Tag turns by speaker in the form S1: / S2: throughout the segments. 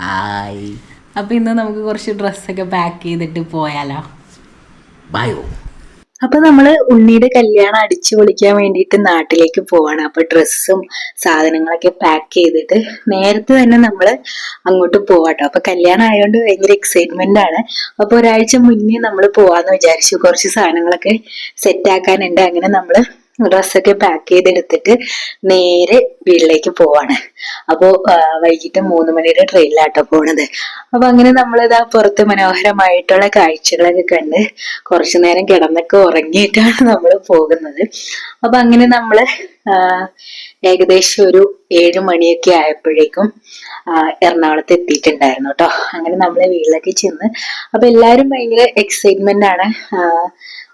S1: Hi
S2: അപ്പൊ ഇന്ന് നമുക്ക് കുറച്ച് ഡ്രസ്സൊക്കെ പാക്ക് ചെയ്തിട്ട് പോയാലോ?
S1: ബയോ
S3: അപ്പൊ നമ്മൾ ഉണ്ണിയുടെ കല്യാണം അടിച്ചു പൊളിക്കാൻ വേണ്ടിയിട്ട് നാട്ടിലേക്ക് പോവാണ്. അപ്പൊ ഡ്രസ്സും സാധനങ്ങളൊക്കെ പാക്ക് ചെയ്തിട്ട് നേരത്തെ തന്നെ നമ്മൾ അങ്ങോട്ട് പോവാട്ടോ. അപ്പൊ കല്യാണം ആയതുകൊണ്ട് ഭയങ്കര എക്സൈറ്റ്മെന്റ് ആണ്. അപ്പൊ ഒരാഴ്ച മുന്നേ നമ്മൾ പോവാന്ന് വിചാരിച്ചു. കുറച്ച് സാധനങ്ങളൊക്കെ സെറ്റ് ആക്കാനുണ്ട്. അങ്ങനെ നമ്മൾ ഡ്രസ്സൊക്കെ പാക്ക് ചെയ്തെടുത്തിട്ട് നേരെ വീട്ടിലേക്ക് പോവാണ്. അപ്പോ വൈകിട്ട് മൂന്ന് മണിയുടെ ട്രെയിനിലാട്ടോ പോണത്. അപ്പൊ അങ്ങനെ നമ്മളിതാ പുറത്ത് മനോഹരമായിട്ടുള്ള കാഴ്ചകളൊക്കെ കണ്ട് കുറച്ചു നേരം കിടന്നൊക്കെ ഉറങ്ങിയിട്ടാണ് നമ്മൾ പോകുന്നത്. അപ്പൊ അങ്ങനെ നമ്മൾ ഏകദേശം ഒരു ഏഴു മണിയൊക്കെ ആയപ്പോഴേക്കും എറണാകുളത്ത് എത്തിയിട്ടുണ്ടായിരുന്നു കേട്ടോ അങ്ങനെ നമ്മളെ വീട്ടിലൊക്കെ ചെന്ന്. അപ്പൊ എല്ലാരും ഭയങ്കര എക്സൈറ്റ്മെന്റ് ആണ്.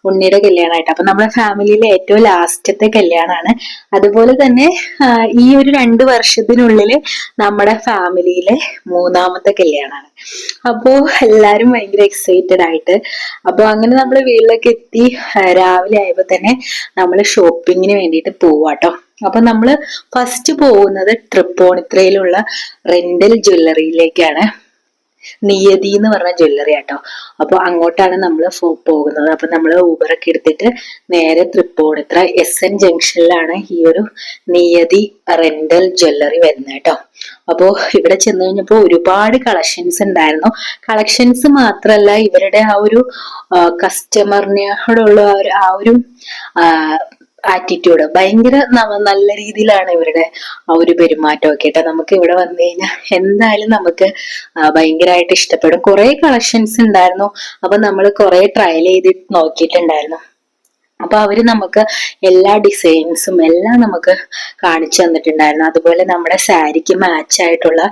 S3: ഉണ്ണിയുടെ കല്യാണമായിട്ട്. അപ്പൊ നമ്മുടെ ഫാമിലിയിലെ ഏറ്റവും ലാസ്റ്റത്തെ കല്യാണമാണ് അതുപോലെ തന്നെ ഈ ഒരു രണ്ട് വർഷത്തിനുള്ളിൽ നമ്മുടെ ഫാമിലിയിലെ മൂന്നാമത്തെ കല്യാണമാണ് അപ്പോ എല്ലാരും ഭയങ്കര എക്സൈറ്റഡ് ആയിട്ട്. അപ്പൊ അങ്ങനെ നമ്മൾ വീട്ടിലേക്ക് എത്തി രാവിലെ ആയപ്പോ തന്നെ നമ്മൾ ഷോപ്പിങ്ങിന് വേണ്ടിയിട്ട് പോവാട്ടോ. അപ്പൊ നമ്മൾ ഫസ്റ്റ് പോകുന്നത് തൃപ്പൂണിത്രയിലുള്ള റെന്റൽ ജ്വല്ലറിയിലേക്കാണ്. നിയതി എന്ന് പറഞ്ഞ ജ്വല്ലറി ആട്ടോ. അപ്പൊ അങ്ങോട്ടാണ് നമ്മൾ പോകുന്നത്. അപ്പൊ നമ്മൾ ഊബറൊക്കെ എടുത്തിട്ട് നേരെ തൃപ്പൂണിത്ര എസ് എൻ ജംഗ്ഷനിലാണ് ഈ ഒരു നിയതി റെന്റൽ ജ്വല്ലറി വരുന്നത് കേട്ടോ. അപ്പോ ഇവിടെ ചെന്ന് കഴിഞ്ഞപ്പോ ഒരുപാട് കളക്ഷൻസ് ഉണ്ടായിരുന്നു. കളക്ഷൻസ് മാത്രല്ല ഇവരുടെ ആ ഒരു കസ്റ്റമറിനോടുള്ള ആ ഒരു ആറ്റിറ്റ്യൂഡ് ഭയങ്കര നല്ല രീതിയിലാണ് ഇവരുടെ ആ ഒരു പെരുമാറ്റമൊക്കെ കേട്ടോ. നമുക്ക് ഇവിടെ വന്നു കഴിഞ്ഞാൽ എന്തായാലും നമുക്ക് ഭയങ്കരമായിട്ട് ഇഷ്ടപ്പെടും. കുറെ കളക്ഷൻസ് ഉണ്ടായിരുന്നു. അപ്പൊ നമ്മൾ കുറെ ട്രയൽ ചെയ്ത് നോക്കിയിട്ടുണ്ടായിരുന്നു. അപ്പൊ അവർ നമുക്ക് എല്ലാ ഡിസൈൻസും എല്ലാം നമുക്ക് കാണിച്ചു തന്നിട്ടുണ്ടായിരുന്നു. അതുപോലെ നമ്മുടെ സാരിക്ക് മാച്ച് ആയിട്ടുള്ള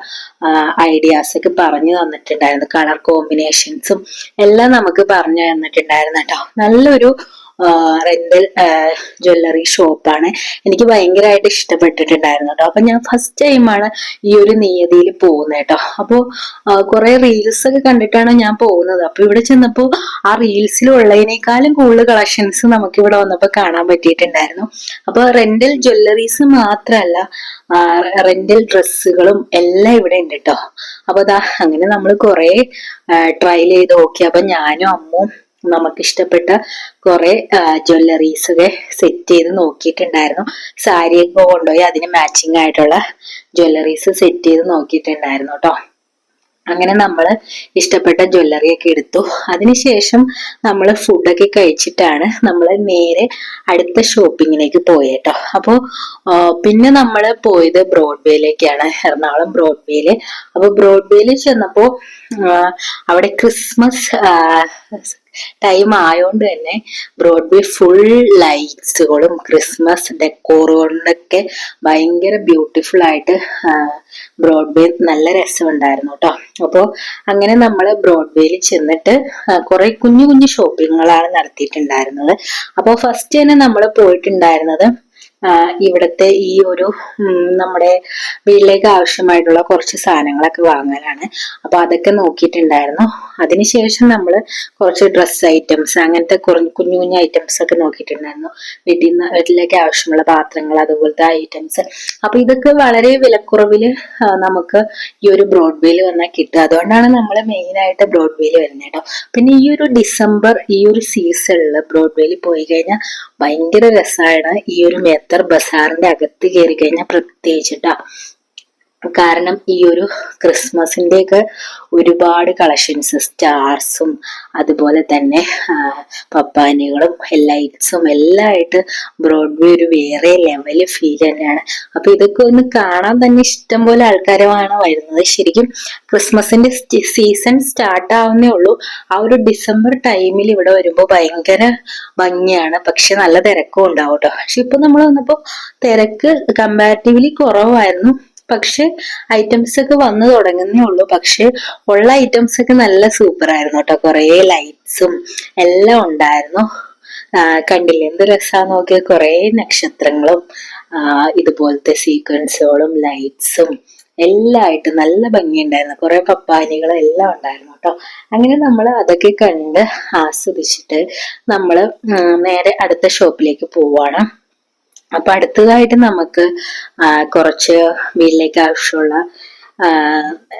S3: ഐഡിയാസ് ഒക്കെ പറഞ്ഞു തന്നിട്ടുണ്ടായിരുന്നു. കളർ കോമ്പിനേഷൻസും എല്ലാം നമുക്ക് പറഞ്ഞു തന്നിട്ടുണ്ടായിരുന്നു കേട്ടോ. നല്ലൊരു റെന്റൽ ജ്വല്ലറി ഷോപ്പാണ് എനിക്ക് ഭയങ്കരമായിട്ട് ഇഷ്ടപ്പെട്ടിട്ടുണ്ടായിരുന്നു കേട്ടോ അപ്പൊ ഞാൻ ഫസ്റ്റ് ടൈമാണ് ഈ ഒരു നിയതിയിൽ പോകുന്നത് കേട്ടോ അപ്പോ കുറെ റീൽസ് ഒക്കെ കണ്ടിട്ടാണ് ഞാൻ പോകുന്നത്. അപ്പൊ ഇവിടെ ചെന്നപ്പോ ആ റീൽസിലുള്ളതിനേക്കാളും കൂടുതൽ കളക്ഷൻസ് നമുക്ക് ഇവിടെ വന്നപ്പോ കാണാൻ പറ്റിയിട്ടുണ്ടായിരുന്നു. അപ്പൊ റെന്റൽ ജ്വല്ലറീസ് മാത്രല്ല റെന്റൽ ഡ്രസ്സുകളും എല്ലാം ഇവിടെ ഉണ്ട് കേട്ടോ അപ്പൊ അതാ അങ്ങനെ നമ്മൾ കുറെ ട്രയൽ ചെയ്ത് നോക്കി. അപ്പൊ ഞാനും അമ്മും നമുക്ക് ഇഷ്ടപ്പെട്ട കുറെ ജ്വല്ലറീസ് ഒക്കെ സെറ്റ് ചെയ്ത് നോക്കിയിട്ടുണ്ടായിരുന്നു. സാരിയൊക്കെ കൊണ്ടുപോയി അതിന് മാച്ചിങ് ആയിട്ടുള്ള ജ്വല്ലറീസ് സെറ്റ് ചെയ്ത് നോക്കിയിട്ടുണ്ടായിരുന്നു കേട്ടോ അങ്ങനെ നമ്മൾ ഇഷ്ടപ്പെട്ട ജ്വല്ലറി ഒക്കെ എടുത്തു. അതിനുശേഷം നമ്മൾ ഫുഡൊക്കെ കഴിച്ചിട്ടാണ് നമ്മൾ നേരെ അടുത്ത ഷോപ്പിങ്ങിലേക്ക് പോയേട്ടോ അപ്പോൾ പിന്നെ നമ്മൾ പോയത് ബ്രോഡ്വേയിലേക്കാണ് എറണാകുളം ബ്രോഡ്വേയിൽ അപ്പോൾ ബ്രോഡ്വേയിൽ ചെന്നപ്പോൾ അവിടെ ക്രിസ്മസ് ടൈം ആയതുകൊണ്ട് തന്നെ ബ്രോഡ്വേ ഫുൾ ലൈറ്റ്സുകളും ക്രിസ്മസ് ഡെക്കോറുകളൊക്കെ ഭയങ്കര ബ്യൂട്ടിഫുൾ ആയിട്ട് ബ്രോഡ്വേ നല്ല രസമുണ്ടായിരുന്നു കേട്ടോ അപ്പോൾ അങ്ങനെ നമ്മൾ ബ്രോഡ്വേയിൽ ചെന്നിട്ട് കുറെ കുഞ്ഞു കുഞ്ഞു ഷോപ്പിങ്ങുകളാണ് നടത്തിയിട്ടുണ്ടായിരുന്നത്. അപ്പോൾ ഫസ്റ്റ് തന്നെ നമ്മൾ പോയിട്ടുണ്ടായിരുന്നത് ഇവിടുത്തെ ഈ ഒരു നമ്മുടെ വീട്ടിലേക്ക് ആവശ്യമായിട്ടുള്ള കുറച്ച് സാധനങ്ങളൊക്കെ വാങ്ങാനാണ് അപ്പൊ അതൊക്കെ നോക്കിയിട്ടുണ്ടായിരുന്നു. അതിനുശേഷം നമ്മൾ കുറച്ച് ഡ്രസ് ഐറ്റംസ് അങ്ങനത്തെ കുഞ്ഞു കുഞ്ഞു ഐറ്റംസ് ഒക്കെ നോക്കിയിട്ടുണ്ടായിരുന്നു. വീട്ടിൽ നിന്ന് വീട്ടിലേക്ക് ആവശ്യമുള്ള പാത്രങ്ങൾ അതുപോലത്തെ ഐറ്റംസ് അപ്പൊ ഇതൊക്കെ വളരെ വിലക്കുറവിൽ നമുക്ക് ഈ ഒരു ബ്രോഡ്വേയിൽ വന്നാൽ കിട്ടുക അതുകൊണ്ടാണ് നമ്മൾ മെയിൻ ആയിട്ട് ബ്രോഡ്വേയിൽ വരുന്നത് കേട്ടോ. പിന്നെ ഈ ഒരു ഡിസംബർ ഈ ഒരു സീസണിൽ ബ്രോഡ്വേയിൽ പോയി കഴിഞ്ഞാൽ ഭയങ്കര രസമാണ് ഈ ഒരു മേത്തർ ബസാറിന്റെ അകത്ത് കയറി കഴിഞ്ഞാൽ പ്രത്യേകിച്ചിട്ടാ. കാരണം ഈ ഒരു ക്രിസ്മസിന്റെ ഒക്കെ ഒരുപാട് കളക്ഷൻസ് സ്റ്റാർസും അതുപോലെ തന്നെ പപ്പാനികളും ലൈറ്റ്സും എല്ലാം ആയിട്ട് ബ്രോഡ്വേ ഒരു വേറെ ലെവൽ ഫീൽ തന്നെയാണ്. അപ്പൊ ഇതൊക്കെ ഒന്ന് കാണാൻ തന്നെ ഇഷ്ടം പോലെ ആൾക്കാരുമാണ് വരുന്നത്. ശരിക്കും ക്രിസ്മസിന്റെ സീസൺ സ്റ്റാർട്ട് ആവുന്നേ ഉള്ളൂ. ആ ഒരു ഡിസംബർ ടൈമിൽ ഇവിടെ വരുമ്പോൾ ഭയങ്കര ഭംഗിയാണ്. പക്ഷെ നല്ല തിരക്കും ഉണ്ടാവും കേട്ടോ. പക്ഷെ ഇപ്പൊ നമ്മൾ വന്നപ്പോ തിരക്ക് കമ്പാരിറ്റീവ്ലി കുറവായിരുന്നു. പക്ഷെ ഐറ്റംസ് ഒക്കെ വന്നു തുടങ്ങുന്നേ ഉള്ളൂ. പക്ഷെ ഉള്ള ഐറ്റംസ് ഒക്കെ നല്ല സൂപ്പർ ആയിരുന്നു കേട്ടോ. കുറേ ലൈറ്റ്സും എല്ലാം ഉണ്ടായിരുന്നു. കണ്ടില്ലേ? എന്ത് നോക്കിയ? കുറേ നക്ഷത്രങ്ങളും ഇതുപോലത്തെ സീക്വൻസുകളും ലൈറ്റ്സും എല്ലാം ആയിട്ട് നല്ല ഭംഗിയുണ്ടായിരുന്നു. കുറെ പപ്പാനികളും എല്ലാം ഉണ്ടായിരുന്നു കേട്ടോ. അങ്ങനെ നമ്മൾ അതൊക്കെ കണ്ട് ആസ്വദിച്ചിട്ട് നമ്മൾ നേരെ അടുത്ത ഷോപ്പിലേക്ക് പോവാണ്. അപ്പൊ അടുത്തതായിട്ട് നമുക്ക് കുറച്ച് വീട്ടിലേക്ക് ആവശ്യമുള്ള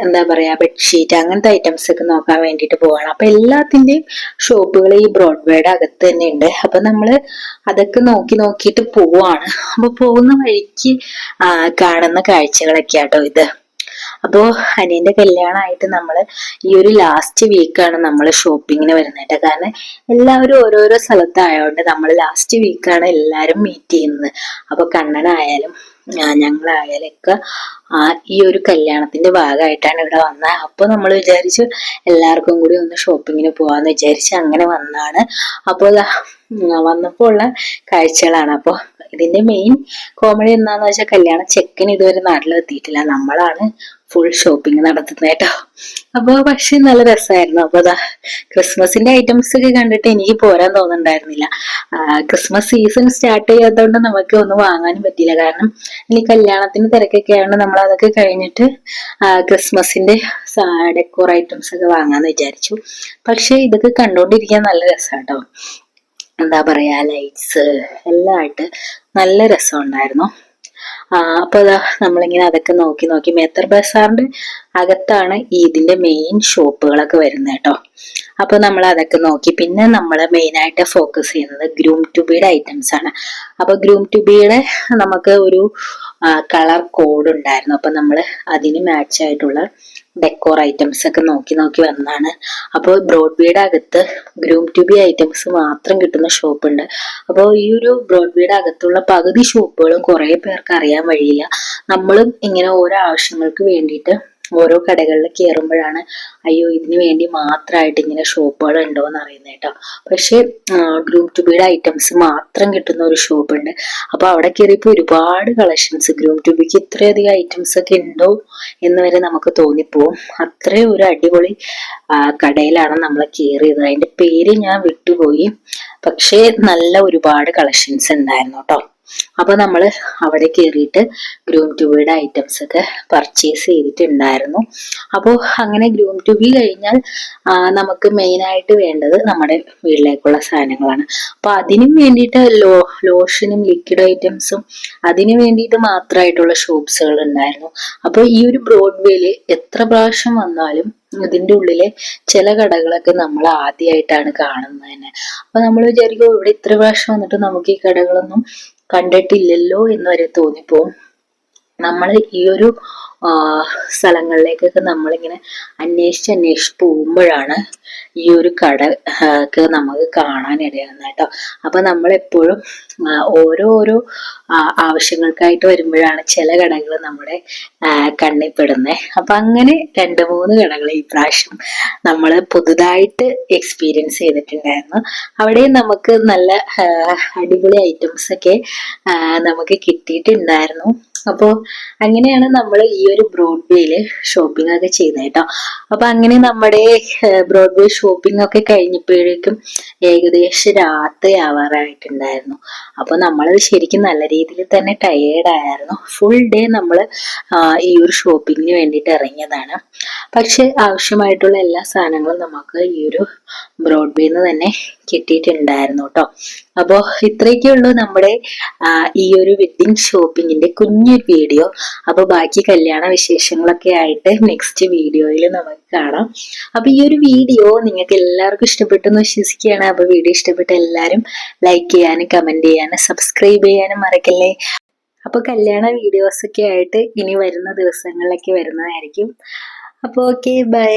S3: എന്താ പറയാ ബെഡ്ഷീറ്റ് അങ്ങനത്തെ ഐറ്റംസ് ഒക്കെ നോക്കാൻ വേണ്ടിയിട്ട് പോവാണ്. അപ്പൊ എല്ലാത്തിന്റെയും ഷോപ്പുകൾ ഈ ബ്രോഡ്വേയുടെ അകത്ത് തന്നെ ഉണ്ട്. അപ്പൊ നമ്മൾ അതൊക്കെ നോക്കി നോക്കിയിട്ട് പോവാണ്. അപ്പൊ പോകുന്ന വഴിക്ക് കാണുന്ന കാഴ്ചകളൊക്കെ ആട്ടോ ഇത്. അപ്പോ അനിയന്റെ കല്യാണമായിട്ട് നമ്മൾ ഈ ഒരു ലാസ്റ്റ് വീക്കാണ് നമ്മൾ ഷോപ്പിങ്ങിന് വരുന്നത് കാരണം എല്ലാവരും ഓരോരോ സ്ഥലത്തായതുകൊണ്ട് നമ്മൾ ലാസ്റ്റ് വീക്കാണ് എല്ലാരും മീറ്റ് ചെയ്യുന്നത്. അപ്പൊ കണ്ണനായാലും ഞങ്ങളായാലൊക്കെ ആ ഈ ഒരു കല്യാണത്തിന്റെ ഭാഗമായിട്ടാണ് ഇവിടെ വന്നത് അപ്പൊ നമ്മൾ വിചാരിച്ചു എല്ലാവർക്കും കൂടി ഒന്ന് ഷോപ്പിങ്ങിന് പോവാന്ന് വിചാരിച്ച് അങ്ങനെ വന്നാണ്. അപ്പോൾ വന്നപ്പോൾ ഉള്ള കാഴ്ചകളാണ്. അപ്പോൾ ഇതിന്റെ മെയിൻ കോമഡി എന്താന്ന് വെച്ചാൽ കല്യാണ ചെക്കൻ ഇതുവരെ നാട്ടിലെത്തിയിട്ടില്ല. നമ്മളാണ് ഫുൾ ഷോപ്പിംഗ് നടത്തുന്നത് കേട്ടോ. അപ്പോൾ പക്ഷെ നല്ല രസമായിരുന്നു. അപ്പോൾ അതാ ക്രിസ്മസിന്റെ ഐറ്റംസ് ഒക്കെ കണ്ടിട്ട് എനിക്ക് പോരാൻ തോന്നുന്നുണ്ടായിരുന്നില്ല. ക്രിസ്മസ് സീസൺ സ്റ്റാർട്ട് ചെയ്യാത്തതുകൊണ്ട് നമുക്ക് ഒന്നും വാങ്ങാനും പറ്റിയില്ല. കാരണം ഇനി കല്യാണത്തിന് തിരക്കൊക്കെ ആയതുകൊണ്ട് നമ്മൾ അതൊക്കെ കഴിഞ്ഞിട്ട് ക്രിസ്മസിന്റെ ഡെക്കോർ ഐറ്റംസ് ഒക്കെ വാങ്ങാന്ന് വിചാരിച്ചു. പക്ഷെ ഇതൊക്കെ കണ്ടോണ്ടിരിക്കാൻ നല്ല രസമാട്ടോ എന്താ പറയാ ലൈറ്റ്സ് എല്ലാം ആയിട്ട് നല്ല രസമുണ്ടായിരുന്നു. ഉണ്ടായിരുന്നു അപ്പൊ അതാ നമ്മളിങ്ങനെ അതൊക്കെ നോക്കി നോക്കി മേത്തർ ബസാറിന്റെ അകത്താണ് ഈ മെയിൻ ഷോപ്പുകളൊക്കെ വരുന്നത് കേട്ടോ. അപ്പൊ നമ്മൾ അതൊക്കെ നോക്കി. പിന്നെ നമ്മൾ മെയിനായിട്ട് ഫോക്കസ് ചെയ്യുന്നത് ഗ്രൂം ടു ട്യൂബിയുടെ ഐറ്റംസ് ആണ്. അപ്പോൾ ഗ്രൂം ടു ട്യൂബിയുടെ നമുക്ക് ഒരു കളർ കോഡ് ഉണ്ടായിരുന്നു. അപ്പൊ നമ്മൾ അതിന് മാച്ച് ആയിട്ടുള്ള ഡെക്കോർ ഐറ്റംസ് ഒക്കെ നോക്കി നോക്കി വന്നതാണ്. അപ്പോൾ ബ്രോഡ്വേയുടെ അകത്ത് ഗ്രൂം ട്യൂബി ഐറ്റംസ് മാത്രം കിട്ടുന്ന ഷോപ്പ് ഉണ്ട്. അപ്പോൾ ഈ ഒരു ബ്രോഡ്വേയുടെ അകത്തുള്ള പകുതി ഷോപ്പുകളും കുറേ പേർക്ക് അറിയാൻ വഴിയില്ല. നമ്മളും ഇങ്ങനെ ഓരോ ആവശ്യങ്ങൾക്ക് വേണ്ടിയിട്ട് ഓരോ കടകളിൽ കയറുമ്പോഴാണ് അയ്യോ ഇതിനു വേണ്ടി മാത്രമായിട്ട് ഇങ്ങനെ ഷോപ്പുകൾ ഉണ്ടോ എന്ന് അറിയുന്നത് കേട്ടോ പക്ഷെ ടു ബിയുടെ ഐറ്റംസ് മാത്രം കിട്ടുന്ന ഒരു ഷോപ്പ് ഉണ്ട് അപ്പോൾ അവിടെ കയറിയപ്പോൾ ഒരുപാട് കളക്ഷൻസ്. ഗ്രൂപ്പ് ടു ബിക്ക് ഇത്രയധികം ഐറ്റംസ് ഒക്കെ ഉണ്ടോ എന്ന് വരെ നമുക്ക് തോന്നിപ്പോവും. അത്രയും ഒരു അടിപൊളി കടയിലാണ് നമ്മൾ കയറിയത് അതിന്റെ പേര് ഞാൻ വിട്ടുപോയി. പക്ഷേ നല്ല ഒരുപാട് കളക്ഷൻസ് ഉണ്ടായിരുന്നു കേട്ടോ അപ്പൊ നമ്മൾ അവിടെ കയറിയിട്ട് ഗ്രൂം ട്യൂബിയുടെ ഐറ്റംസ് ഒക്കെ പർച്ചേസ് ചെയ്തിട്ടുണ്ടായിരുന്നു. അപ്പോൾ അങ്ങനെ ഗ്രൂം ട്യൂബി കഴിഞ്ഞാൽ നമുക്ക് മെയിൻ ആയിട്ട് വേണ്ടത് നമ്മുടെ വീട്ടിലേക്കുള്ള സാധനങ്ങളാണ്. അപ്പോൾ അതിനും വേണ്ടിയിട്ട് ലോ ലോഷനും ലിക്വിഡ് ഐറ്റംസും അതിന് വേണ്ടിയിട്ട് മാത്രമായിട്ടുള്ള ഷോപ്സുകൾ ഉണ്ടായിരുന്നു. അപ്പോൾ ഈ ഒരു ബ്രോഡ്വേയിൽ എത്ര പ്രാവശ്യം വന്നാലും ഇതിന്റെ ഉള്ളിലെ ചില കടകളൊക്കെ നമ്മൾ ആദ്യമായിട്ടാണ് കാണുന്നത് തന്നെ. അപ്പൊ നമ്മൾ വിചാരിക്കും ഇവിടെ ഇത്ര പ്രാവശ്യം വന്നിട്ട് നമുക്ക് ഈ കടകളൊന്നും കണ്ടിട്ടില്ലല്ലോ എന്ന് വരെ തോന്നിപ്പോവും. നമ്മൾ ഈ ഒരു സ്ഥലങ്ങളിലേക്കൊക്കെ നമ്മളിങ്ങനെ അന്വേഷിച്ച് അന്വേഷിച്ച് പോകുമ്പോഴാണ് ഈ ഒരു കട ഒക്കെ നമുക്ക് കാണാനിടയാകുന്നത് കേട്ടോ. അപ്പൊ നമ്മളെപ്പോഴും ഓരോരോ ആവശ്യങ്ങൾക്കായിട്ട് വരുമ്പോഴാണ് ചില കടകൾ നമ്മുടെ കണ്ണിൽപ്പെടുന്നത് പെടുന്നത് അപ്പൊ അങ്ങനെ രണ്ട് മൂന്ന് കടകൾ ഈ പ്രാവശ്യം നമ്മൾ പുതുതായിട്ട് എക്സ്പീരിയൻസ് ചെയ്തിട്ടുണ്ടായിരുന്നു. അവിടെ നമുക്ക് നല്ല അടിപൊളി ഐറ്റംസ് ഒക്കെ നമുക്ക് കിട്ടിയിട്ടുണ്ടായിരുന്നു. അപ്പോൾ അങ്ങനെയാണ് നമ്മൾ ഈ ഒരു ബ്രോഡ്വേയിൽ ഷോപ്പിംഗ് ഒക്കെ ചെയ്തത് കേട്ടോ. അപ്പൊ അങ്ങനെ നമ്മുടെ ബ്രോഡ്വേ ഷോപ്പിംഗ് ഒക്കെ കഴിഞ്ഞപ്പോഴേക്കും ഏകദേശം രാത്രി ആവാറായിട്ടുണ്ടായിരുന്നു. അപ്പൊ നമ്മളത് ശരിക്കും നല്ല രീതിയിൽ തന്നെ ടയേർഡ് ആയിരുന്നു. ഫുൾ ഡേ നമ്മൾ ഈ ഒരു ഷോപ്പിങ്ങിന് വേണ്ടിയിട്ട് ഇറങ്ങിയതാണ്. പക്ഷെ ആവശ്യമായിട്ടുള്ള എല്ലാ സാധനങ്ങളും നമുക്ക് ഈ ഒരു ബ്രോഡ്വേന്ന് തന്നെ കിട്ടിയിട്ടുണ്ടായിരുന്നു കേട്ടോ. അപ്പോൾ ഇത്രയൊക്കെ ഉള്ളൂ നമ്മുടെ ഈ ഒരു വെഡിങ് ഷോപ്പിങ്ങിന്റെ കുഞ്ഞൊരു വീഡിയോ അപ്പോൾ ബാക്കി കല്യാണ വിശേഷങ്ങളൊക്കെ ആയിട്ട് നെക്സ്റ്റ് വീഡിയോയിൽ നമുക്ക് കാണാം. അപ്പൊ ഈ ഒരു വീഡിയോ നിങ്ങൾക്ക് എല്ലാവർക്കും ഇഷ്ടപ്പെട്ടെന്ന് വിശ്വസിക്കുകയാണ്. അപ്പൊ വീഡിയോ ഇഷ്ടപ്പെട്ട എല്ലാവരും ലൈക്ക് ചെയ്യാനും കമന്റ് ചെയ്യാനും സബ്സ്ക്രൈബ് ചെയ്യാനും മറക്കല്ലേ? അപ്പൊ കല്യാണ വീഡിയോസ് ഒക്കെ ആയിട്ട് ഇനി വരുന്ന ദിവസങ്ങളിലൊക്കെ വരുന്നതായിരിക്കും. അപ്പോൾ ഓക്കെ ബൈ